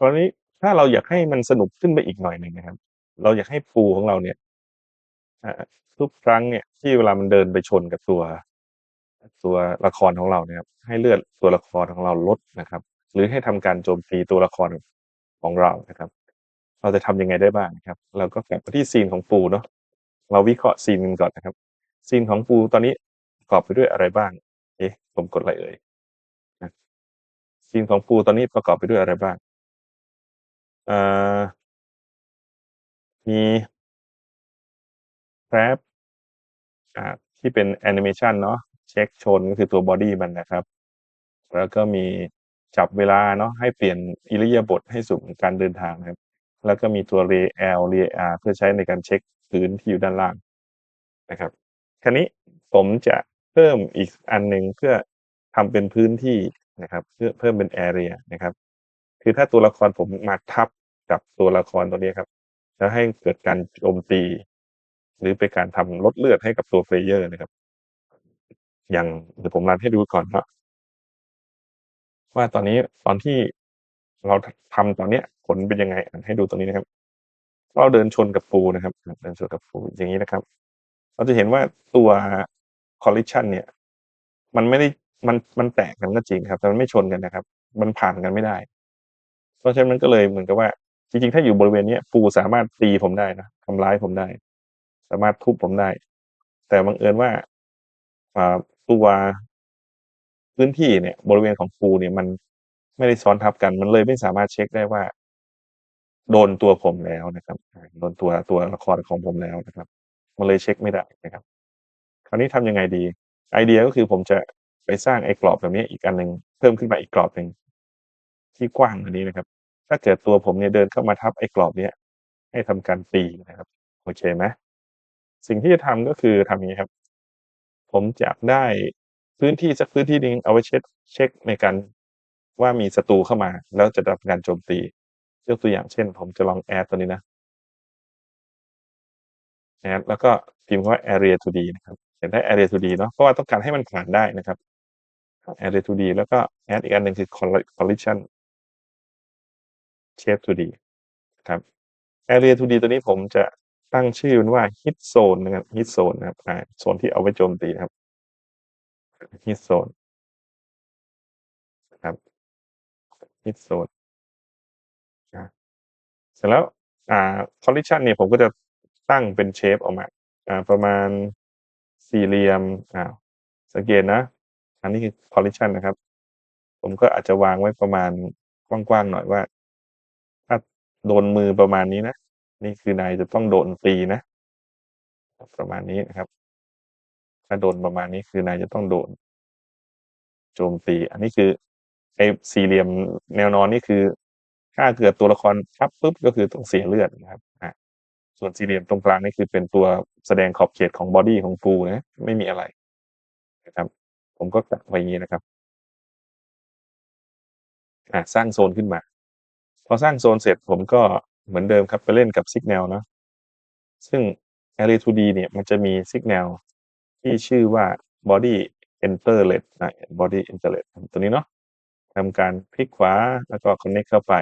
ตอนนี้ถ้าเราอยากให้มันสนุกขึ้นไปอีกหน่อยหนึ่งนะครับ เราอยากให้ปูของเราเนี่ยอ่าทุกครั้งเนี่ยที่เวลามันเดินไปชนกับตัว ตัวละครของเราเนี่ยครับให้เลือดตัวละครของเราลดนะครับ หรือให้ทำการโจมตีตัวละครของเรานะครับ เราจะทำยังไงได้บ้างนะครับ เราก็กลับมาที่ซีนของปูเนาะเราวิเคราะห์ซีนกันก่อนนะครับ ซีนของปูตอนนี้ประกอบไปด้วยอะไรบ้าง เอ๊ะผมกดอะไรเอ่ยนะซีนของปูตอนนี้ประกอบไปด้วยอะไรบ้าง อ่ามี grab อา ที่เป็นแอนิเมชันเนาะ เช็คชน ก็คือตัวบอดี้มันนะครับ แล้วก็มีจับเวลาเนาะ ให้เปลี่ยนอิริยาบถให้สู่การเดินทางนะครับ แล้วก็มีตัว r e l r e r เพื่อใช้ในการเช็คพื้นที่อยู่ด้านล่าง นะครับ คราวนี้ผมจะเพิ่มอีกอันหนึ่ง เพื่อทำเป็นพื้นที่นะครับ เพื่อเพิ่มเป็น area นะครับ คือถ้าตัวละครผมมาทับ กับตัวละครตัวนี้ครับ จะให้เกิดการโจมตี หรือเป็นการทำลดเลือดให้กับตัวเพลเยอร์นะครับ อย่างเดี๋ยวผมรันให้ดูก่อนเนาะว่าตอนนี้ตอนที่เราทำตอนเนี้ยผลเป็นยังไงให้ดูตรงนี้นะครับ เราเดินชนกับปูนะครับ เดินชนกับปูอย่างนี้นะครับ เราจะเห็นว่าตัว collision เนี่ย มันไม่ได้มันมันแตกกันก็จริงครับ แต่มันไม่ชนกันนะครับ มันผ่านกันไม่ได้ เพราะฉะนั้นมันก็เลยเหมือนกับว่า จริงๆ ถ้าอยู่บริเวณเนี้ยปูสามารถตีผมได้นะทำร้ายผมได้ สามารถทุบผมได้ แต่บังเอิญว่าตัวพื้นที่เนี่ย บริเวณของปูเนี่ยมันไม่ได้ซ้อนทับกัน มันเลยไม่สามารถเช็คได้ว่า โดนตัวผมแล้วนะครับโดนตัวตัวละครของผมแล้วนะครับ มันเลยเช็คไม่ได้นะครับ คราวนี้ทำยังไงดี ไอเดียก็คือผมจะไปสร้างไอ้กรอบแบบนี้อีกอันหนึ่งเพิ่มขึ้นมาอีกกรอบหนึ่งที่กว้างกว่านี้นะครับ ถ้าเกิดตัวผมเนี่ยเดินเข้ามาทับไอ้กรอบเนี้ยให้ทำการตีนะครับโอเคไหมสิ่งที่จะทำก็คือทำอย่างนี้ครับ ผมจะได้พื้นที่สักพื้นที่หนึ่งเอาไว้เช็คเช็คในการว่ามีศัตรูเข้ามา แล้วจะรับการโจมตียกตัวอย่างเช่น ผมจะลองแอดตัวนี้นะแอดแล้วก็พิมพ์ว่า area 2d นะครับเห็นได้ area 2d เนาะเพราะว่าต้องการให้มันผ่านได้นะครับ area 2d แล้วก็แอดอีกอันหนึ่งคือ collision shape 2d ครับ area 2d ตัวนี้ผมจะตั้งชื่อมันว่า hit zone นะครับ hit zone นะครับโซนที่เอาไว้โจมตีนะครับ hit zone นครับ hit zone เสร็จแล้วอ่า collision เนี่ยผมก็จะตั้งเป็นเชฟออกมาอ่าประมาณสี่เหลี่ยมอ่าสังเกตนะ อันนี้คือ collision นะครับ ผมก็อาจจะวางไว้ประมาณกว้างๆหน่อยว่า โดนมือประมาณนี้นะ นี่คือนายจะต้องโดนตีนะ ประมาณนี้นะครับ ถ้าโดนประมาณนี้คือนายจะต้องโดน โจมตี อันนี้คือไอ้สี่เหลี่ยมแนวนอนนี่คือ ถ้าเกิดตัวละครทับปุ๊บก็คือต้องเสียเลือดนะครับอ่าส่วนสี่เหลี่ยมตรงกลางนี่คือเป็นตัวแสดงขอบเขตของบอดี้ของปูนะไม่มีอะไรนะครับ ผมก็ตัดไว้อย่างนี้นะครับอ่าสร้างโซนขึ้นมา พอสร้างโซนเสร็จผมก็เหมือนเดิมครับไปเล่นกับ Signal นะ ซึ่ง Array 2D เนี่ยมันจะมี Signal ที่ชื่อว่า Body Enterlet นะ Body Enterlet ตัวนี้เนาะทำการคลิกขวาแล้วก็ connect เข้าไป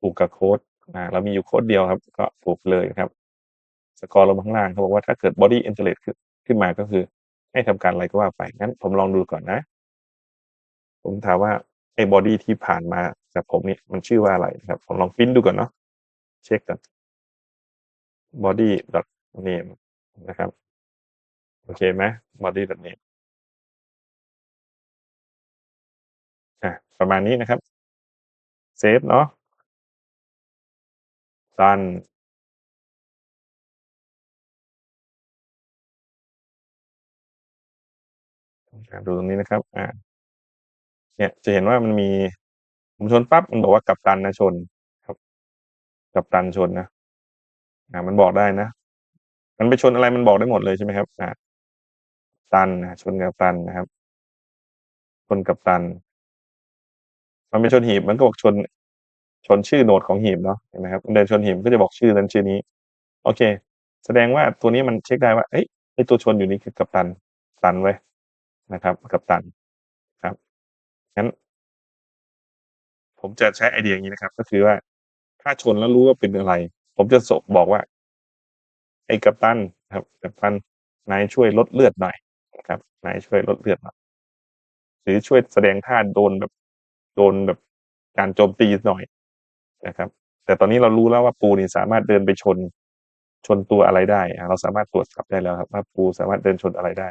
ผูกกับโค้ดอ่าเรามีอยู่โค้ดเดียวครับ ก็ผูกเลยนะครับ สกอร์ลงข้างล่างเขาบอกว่าถ้าเกิด Body Enterlet ขึ้นมาก็คือให้ทำการอะไรก็ว่าไปงั้นผมลองดูก่อนนะ ผมถามว่า ไอ้บอดี้ที่ผ่านมากับผมเนี่ยมันชื่อว่าอะไรนะครับ ผมลองพิมพ์ดูก่อนเนาะเช็คก่อน body dot name นะครับ โอเคไหม body dot name อะประมาณนี้นะครับ เซฟเนาะ done อ่าดูตรงนี้นะครับ อ่า เนี่ยจะเห็นว่ามันมีผมชนปั๊บมันบอกว่ากัปตันนะชนครับ กัปตันชนนะอ่ามันบอกได้นะ มันไปชนอะไรมันบอกได้หมดเลยใช่ไหมครับอ่าตันนะชนกัปตันนะครับ ชนกัปตัน มันไปชนหีบมันก็บอกชน ชนชื่อโนดของหีบเนาะเห็นไหมครับมันเดินชนหีบก็จะบอกชื่อนั้นชื่อนี้ โอเค แสดงว่าตัวนี้มันเช็คได้ว่าเอ้ยไอตัวชนอยู่นี่คือกัปตัน ตันไว้ยนะครับ กัปตัน งั้น ผมจะใช้ไอเดียอย่างนี้นะครับ ก็คือว่า ถ้าชนแล้วรู้ว่าเป็นอะไร ผมจะส่งบอกว่า ไอ้กัปตันครับ กัปตันนายช่วยลดเลือดหน่อยนะครับ นายช่วยลดเลือดหน่อยหรือช่วยแสดงท่าโดนแบบโดนแบบการโจมตีหน่อยนะครับ แต่ตอนนี้เรารู้แล้วว่าปูนี่สามารถเดินไปชนชนตัวอะไรได้ เราสามารถตรวจสอบได้แล้วครับ ว่าปูสามารถเดินชนอะไรได้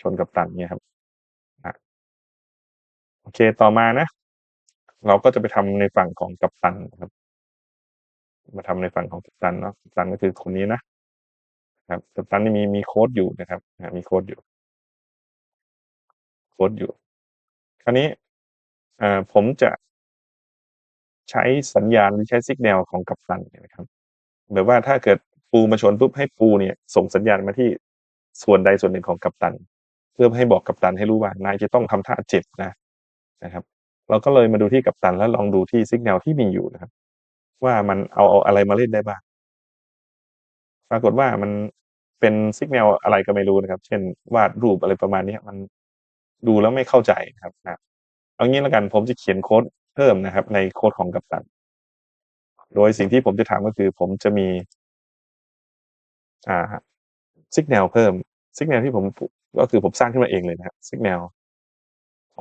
ชนกัปตันเงี้ยครับ อเคต่อมานะ เราก็จะไปทำในฝั่งของกัปตันครับ มาทำในฝั่งของกัปตันเนาะกัปตันก็คือคนนี้นะครับกัปตันนี่มีมีโค้ดอยู่นะครับมีโค้ดอยู่ โค้ดอยู่ คราวนี้อ่าผมจะใช้สัญญาณหรือใช้ signal ของกัปตันนะครับแบบว่าถ้าเกิดปูมาชนปุ๊บให้ปูเนี่ย ส่งสัญญาณมาที่ส่วนใดส่วนหนึ่งของกัปตัน เพื่อให้บอกกัปตันให้รู้ว่านายจะต้องทำท่าเจ็บนะ นะครับ เราก็เลยมาดูที่กัปตันแล้วลองดูที่ signal ที่มีอยู่นะครับ ว่ามันเอาเอาอะไรมาเล่นได้บ้าง ปรากฏว่ามันเป็น signal อะไรก็ไม่รู้นะครับ เช่น วาดรูปอะไรประมาณนี้มันดูแล้วไม่เข้าใจครับนะเอางี้แล้วกันผมจะเขียนโค้ดเพิ่มนะครับ ในโค้ดของกัปตัน โดยสิ่งที่ผมจะทำก็คือผมจะมี อ่า signal เพิ่ม signal ที่ผมก็คือผมสร้างขึ้นมาเองเลยนะครับ signal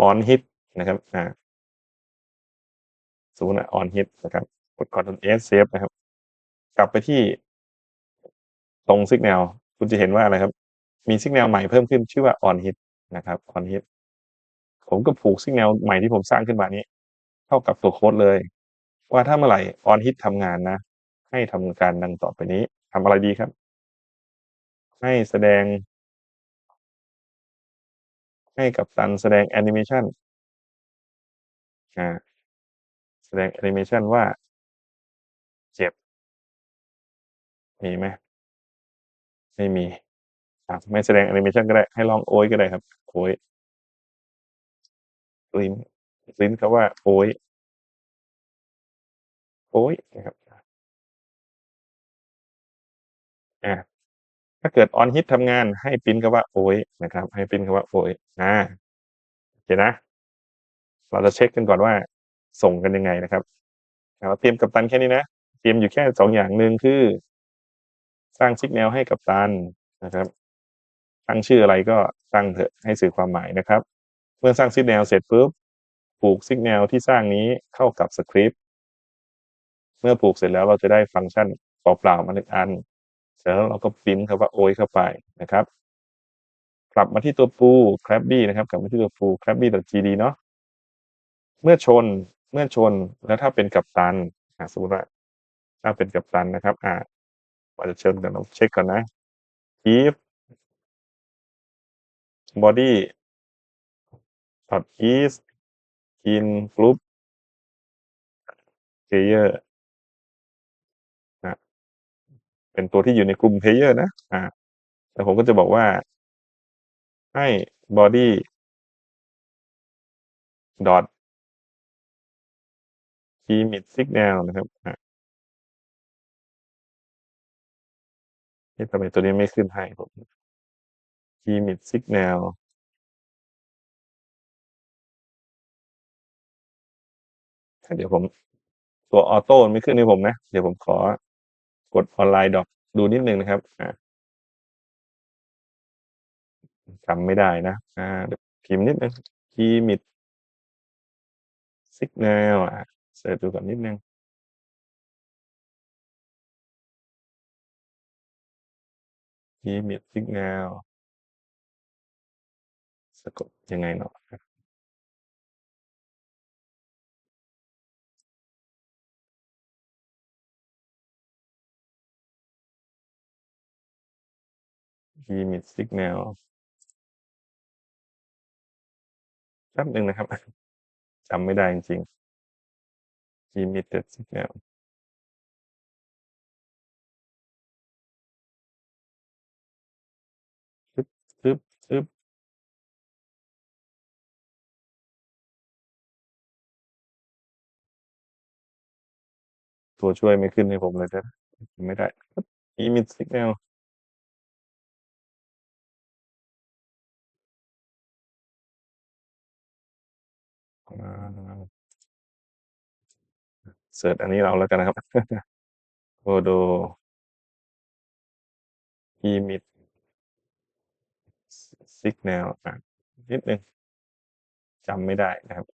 on hit นะครับอ่าสมมุติว่า on hit นะครับกด Ctrl S เซฟนะครับ กลับไปที่ตรง signal คุณจะเห็นว่าอะไรครับ มี signal ใหม่เพิ่มขึ้นชื่อว่า on hit นะครับ on hit ผมก็ผูก signal ใหม่ที่ผมสร้างขึ้นมานี้ เข้ากับตัวโคดเลย ว่าถ้าเมื่อไหร่ on hit ทำงานนะ ให้ทำการดังต่อไปนี้ทำอะไรดีครับ ให้แสดง ให้กัปตันแสดงแอนิเมชัน อาแสดงแอนิเมชันว่า เจ็บ มีไหม?ไม่มีอ่าไม่แสดงแอนิเมชันก็ได้ ให้ร้องโอ๊ยก็ได้ครับ โอ๊ย print print คำว่า โอ๊ยโอ๊ยนะครับอาอาถ้าเกิด on hit ทำงานให้พรินคำว่า โอ๊ยนะครับ ให้พรินคำว่า โอ๊ยอาโอเคนะ เราจะเช็กกันก่อนว่าส่งกันยังไงนะครับเราเตรียมกัปตันแค่นี้นะเตรียมอยู่แค่2องอย่างหนึ่งคือ สร้าง signal ให้กัปตันนะครับ ตั้งชื่ออะไรก็ตั้งเถอะให้สื่อความหมายนะครับ เมื่อสร้าง signal เสร็จปุ๊บผูก signal ที่สร้างนี้เข้ากับสกริปต์เมื่อผูกเสร็จแล้วเราจะได้ฟังก์ชันเปล่าๆมา1อัน เสร็จแล้วเราก็พรินต์คำว่าโอ๊ยเข้าไปนะครับ กลับมาที่ตัวปู Krabby นะครับ กลับมาที่ตัวปู krabby.gd เนาะ เมื่อชน เมื่อชน แล้วถ้าเป็นกัปตันอ่าสมมติว่าถ้าเป็นกัปตันนะครับ อ่ากว่าจะเชิญเดี๋ยวเราเช็กก่อนนะ if body dot is in group player นะเป็นตัวที่อยู่ในกลุ่ม player นะ อ่าแล้วผมก็จะบอกว่า ให้ body dot emit signal นะครับอ่ทำไมตัวนี้ไม่ขึ้นให้ผม emit signal เดี๋ยวผมตัวออโตมันไม่ขึ้นให้ผมนะ เดี๋ยวผมขอกด Online Doc ดูนิดหนึ่งนะครับอาจำไม่ได้นะอาเดี๋ยวพิมพ์นิดนึ่ง emit signal อา เสิร์ชดูก่อนนิดนึ่ง emit signal สะกดยังไงเนาะ?ครับ emit signal แป๊บหนึ่งนะครับจำไม่ได้จริงๆ emitted signal ฮึบฮึบฮึบตัวช่วยไม่ขึ้นให้ผมเลยนะไม่ได้ฮึบ emit signal เสิร์ชอันนี้เราแล้วกันนะครับโคโดอีมิดสิกแนลนิดนึงจำไม่ได้นะครับ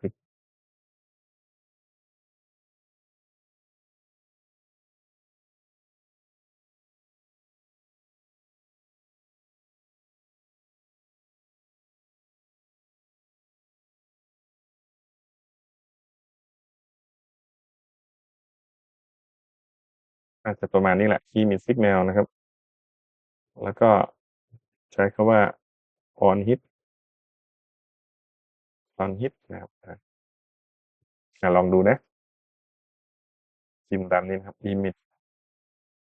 กึบๆอาจจะประมาณนี้แหละ emit signal นะครับ แล้วก็ ใช้คำว่า on hit on hit นะครับอาอ่าลองดูนะพิมพ์ตามนี้นะครับ emit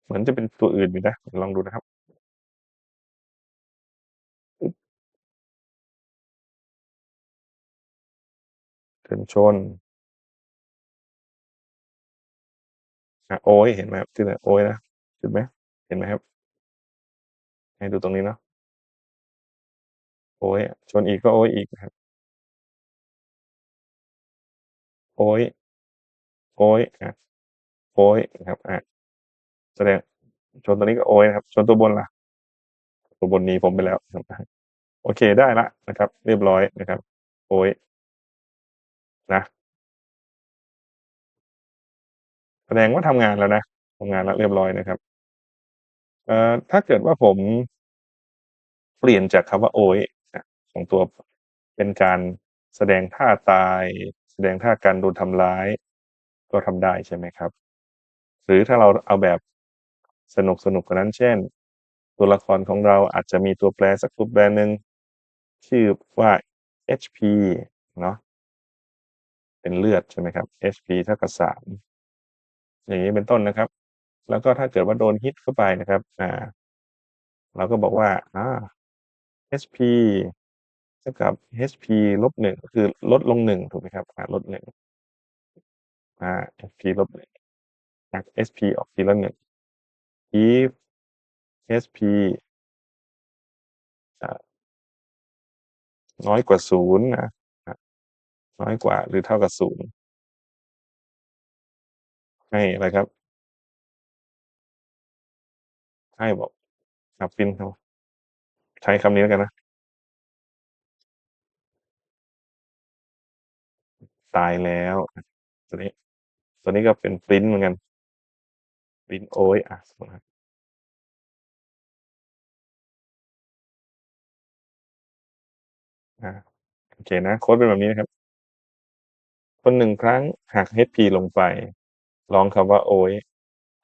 เหมือนจะเป็นตัวอื่นอยู่นะ ลองดูนะครับอึ๊บกันชนอ่าโอ๊ยเห็นไหมครับขึ้นแล้วโอ๊ยนะขึ้นไหมเห็นไหมครับ?ให้ดูตรงนี้เนาะโอ๊ยชนอีกก็โอ๊ยอีกครับ โอ๊ยโอ๊ยอาโอ๊ยนะครับอาแสดงชนตัวนี้ก็โอ๊ยนะครับ ชนตัวบนล่ะ ตัวบนนี้ผมไปแล้วโอเคได้ล้วนะครับ เรียบร้อยนะครับ โอ๊ยนะแสดงว่าทำงานแล้วนะทำงานแล้วเรียบร้อยนะครับเอ่อถ้าเกิดว่าผมเปลี่ยนจากคำว่าโอ๊ยอะของตัวเป็นการแสดงท่าตาย แสดงท่าการโดนทำร้าย ก็ทำได้ใช่ไหมครับ?หรือถ้าเราเอาแบบสนุกๆกกว่านั้น เช่น ตัวละครของเราอาจจะมีตัวแปรสักตัวแปรหนึ่งชื่อว่า HP เนาะเป็นเลือดใช่ไหมครับ HP เท่ากับ3อย่างงี้เป็นต้นนะครับ แล้วก็ถ้าเกิดว่าโดนฮิตเข้าไปนะครับ อ่า เราก็บอกว่าอา HP เท่ากับ HP -1 ก็คือลดลง1ถูกไหมครับ?อาลด1อา HP -1 หัก HP ออกทีละ1 if HP น้อยกว่า0นะอะน้อยกว่าหรือเท่ากับ0ให้อะไรครับ?ให้บอกอ่าพิมพ์เอาใช้คำนี้แล้วกันนะ ตายแล้วตัวนี้ตัวนี้ก็เป็นพรินต์เหมือนกันพรินต์โอ๊ยอะสมมตินะโอเคนะ โค้ดเป็นแบบนี้นะครับชน1ครั้งหัก HP ลงไปร้องคำว่าโอ๊ย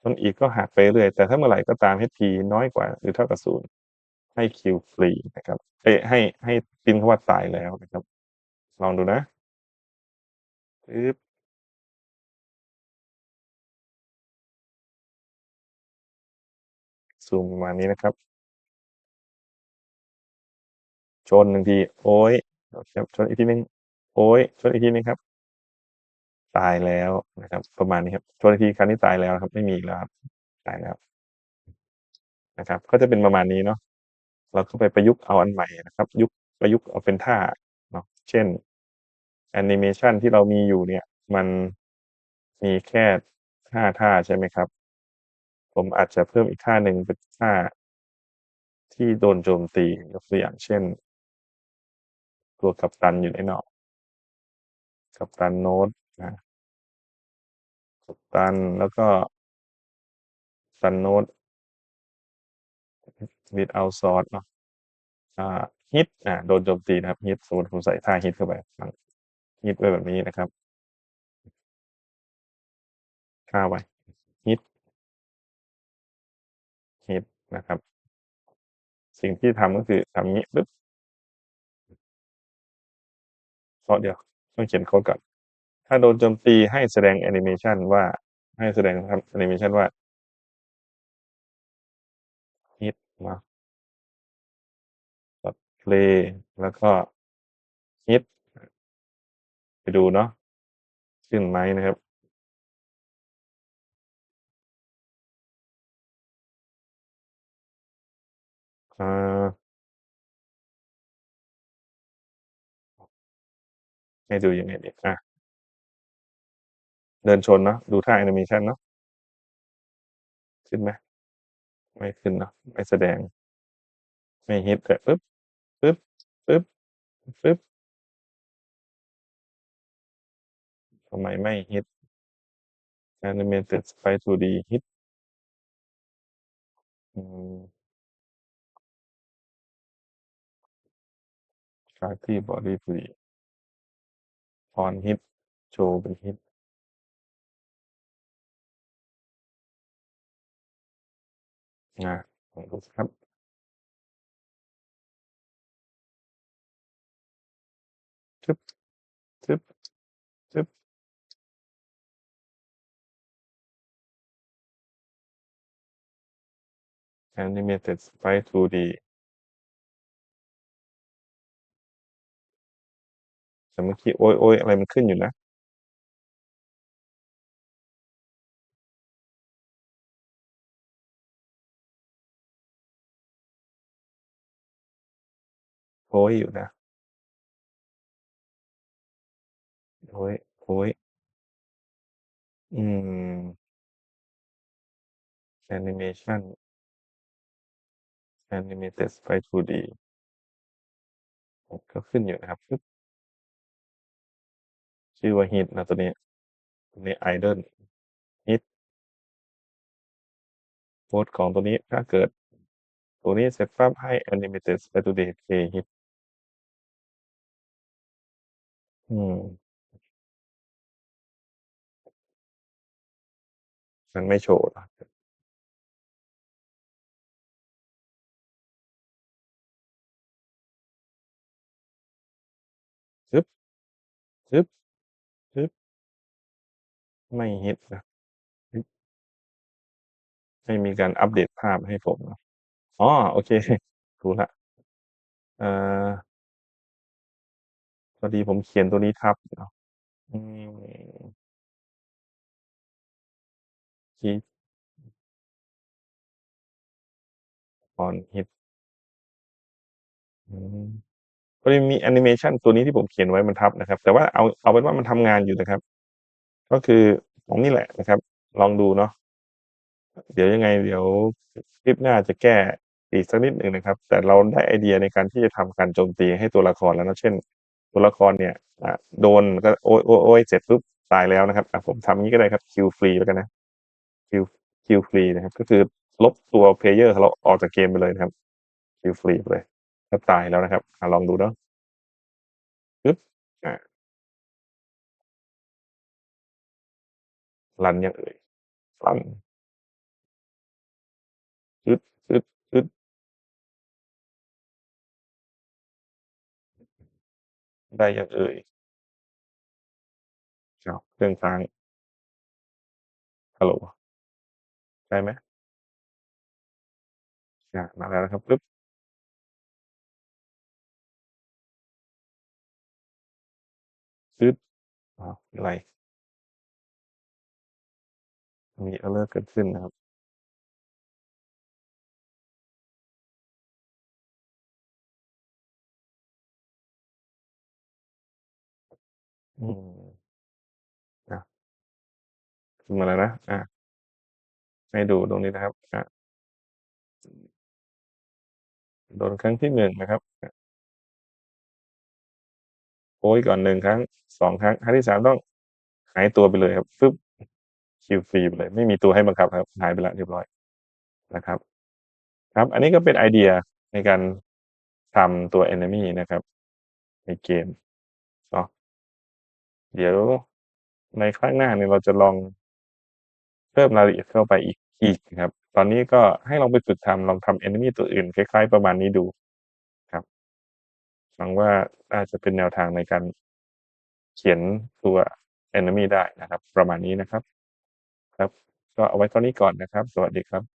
ชนอีกก็หักไปเรื่อย แต่ถ้าเมื่อไหร่ก็ตาม HP น้อยกว่า หรือเท่ากับ0ให้คิวฟรีนะครับ เอ๊ให้ให้พิมพ์คำว่าตายแล้วนะครับ ลองดูนะ อึ๊บ ซูมประมาณนี้นะครับ ชน1ที โอ๊ยโอเคครับชนอีกทีหนึ่งโอ๊ยชนอีกทีหนึ่งครับ ตายแล้วนะครับ ประมาณนี้ครับ ชนอีกทีคราวนี้ตายแล้วครับ ไม่มีอีกแล้วครับ ตายแล้วนะครับ ก็จะเป็นประมาณนี้เนาะ เราก็ไปประยุกต์เอาอันใหม่นะครับ ยุกต์ประยุกต์เอาเป็นท่าเนาะ เช่น แอนิเมชันที่เรามีอยู่เนี่ย มันมีแค่5ท่าใช่ไหมครับ ผมอาจจะเพิ่มอีกท่าหนึ่งเป็นท่า ที่โดนโจมตียกตัวอย่างเช่น ตัวกัปตันอยู่ในหนอกกัปตันโน้ตอากัปตันแล้วก็ตันโน้ต without source เนาะฮิตอ่าโดนโจมตีนะครับฮิตสมมุติผมใส่ท่าฮิตเข้าไป ฮิตไว้แบบนี้นะครับท่าไว้ฮิตฮิตนะครับ สิ่งที่ทำก็คือทำงี้ปึ๊บเพราะเดี๋ยวต้องเขียนโค้ดก่อน ถ้าโดนโจมตีให้แสดงแอนิเมชันว่าให้แสดงครับแอนิเมชันว่าฮิตนาะกดเพลแล้วก็ Hit ไป ดูเนาะขึ้นไหมนะครับ?อาให้ดูยังไงดี?อาเดินชนเนาะดูท่าแอนิเมชันเนาะขึ้นไหม?ไม่ขึ้นเนาะไม่แสดง ไม่ Hit ด้วยปึ๊บปึ๊บปึ๊บปึ๊บ ทำไมไม่ฮิตแการเมนเสร็จไปสูดีฮิตคาร์ที่บอดี้ฟรีพรฮิต โชว์เป็นฮิตนะขอบคุณครับทึบ Animated Sprite 2D แต่เมื่อกี้โอ๊ยๆอะไรมันขึ้นอยู่นะโพ้อยู่นะโอ้ยโอ้ยอืม แอนิเมชัน Animated Sprite 2D ก็ขึ้นอยู่นะครับ ชื่อว่า Hit นะตัวนี้ ตัวนี้ Idle Hit โค้ดของตัวนี้ถ้าเกิด ตัวนี้เสร็จปั๊บให้ Animated Sprite 2D play Hit อืมมันไม่โชว์ ฮึบฮึบไม่ Hit นะ ฮึบไม่มีการอัปเดตภาพให้ผมเนาะ อ๋อ โอเค รู้แล้ว เอ่อ พอดีผมเขียนตัวนี้ทับเนาะ อืม Hit On Hit อืม มีแอนิเมชันตัวนี้ที่ผมเขียนไว้มันทับนะครับ แต่ว่าเอาเอาเป็นว่ามันทำงานอยู่นะครับ ก็คือตรงนี้แหละนะครับ ลองดูเนาะเดี๋ยวยังไง เดี๋ยวคลิปหน้าจะแก้อีกสักนิดหนึ่งนะครับ แต่เราได้ไอเดียในการที่จะทำการโจมตีให้ตัวละครแล้วนะเช่น ตัวละครเนี่ยอ่าโดนก็โอ๊ยๆๆเสร็จปุ๊บตายแล้วนะครับผมทำงี้ก็ได้ครับคิลฟรีแล้วกันนะคิลคิลฟรีนะครับ ก็คือลบตัวเพลเยอร์เราออกจากเกมไปเลยนะครับคิลฟรีไปเลย ถ้าตายแล้วนะครับอะลองดูเนาะปึ๊บอารันยังเอ่ย?รันฮึดฮึดฮึดได้ยังเอ่ย?อ้าเครื่องค้างฮัลโหลได้ไหม?อามาแล้วนะครับปึ๊บ ฮึดอ้าวอะไร?มี Error เกิดขึ้นนะครับ อืมอาขึ้นมาแล้วนะ อ่าให้ดูตรงนี้นะครับอ่าโดนครั้งที่1นะครับ โอ๊ยก่อน1ครั้ง2ครั้งครั้งที่3ต้องหายตัวไปเลยครับฟึบคิลฟรีไปเลย ไม่มีตัวให้บังคับครับ หายไปแล้วเรียบร้อยนะครับ ครับ อันนี้ก็เป็นไอเดียในการทำตัว enemy นะครับ ในเกมเนาะเดี๋ยวในครั้งหน้าเนี่ยเราจะลองเพิ่มรายละเอียดเข้าไปอีกอีกครับ ตอนนี้ก็ให้ลองไปฝึกทำลองทำ enemy ตัวอื่น คล้ายๆ ประมาณนี้ดู หวังว่าน่าจะเป็นแนวทางในการเขียนตัว enemy ได้นะครับ ประมาณนี้นะครับ ครับ ก็เอาไว้เท่านี้ก่อนนะครับ สวัสดีครับ